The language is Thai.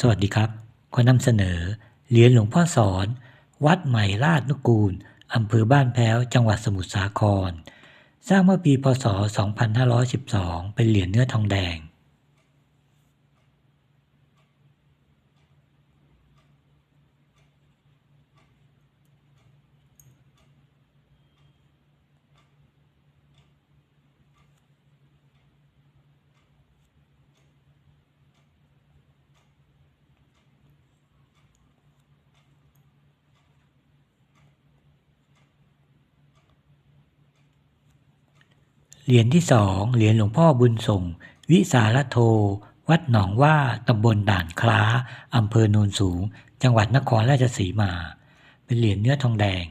สวัสดีครับ ขอนำเสนอ เหรียญหลวงพ่อสอน วัดใหม่ลาดนุกูลอำเภอบ้านแพ้ว จังหวัดสมุทรสาคร สร้างเมื่อปีพศ 2512 เป็นเหรียญเนื้อทองแดง เหรียญที่สองเหรียญหลวงพ่อบุญส่ง วิสารโท วัดหนองว่าตำบลด่านคล้าอำเภอโนนสูง จังหวัดนครราชสีมา เป็นเหรียญเนื้อทองแดง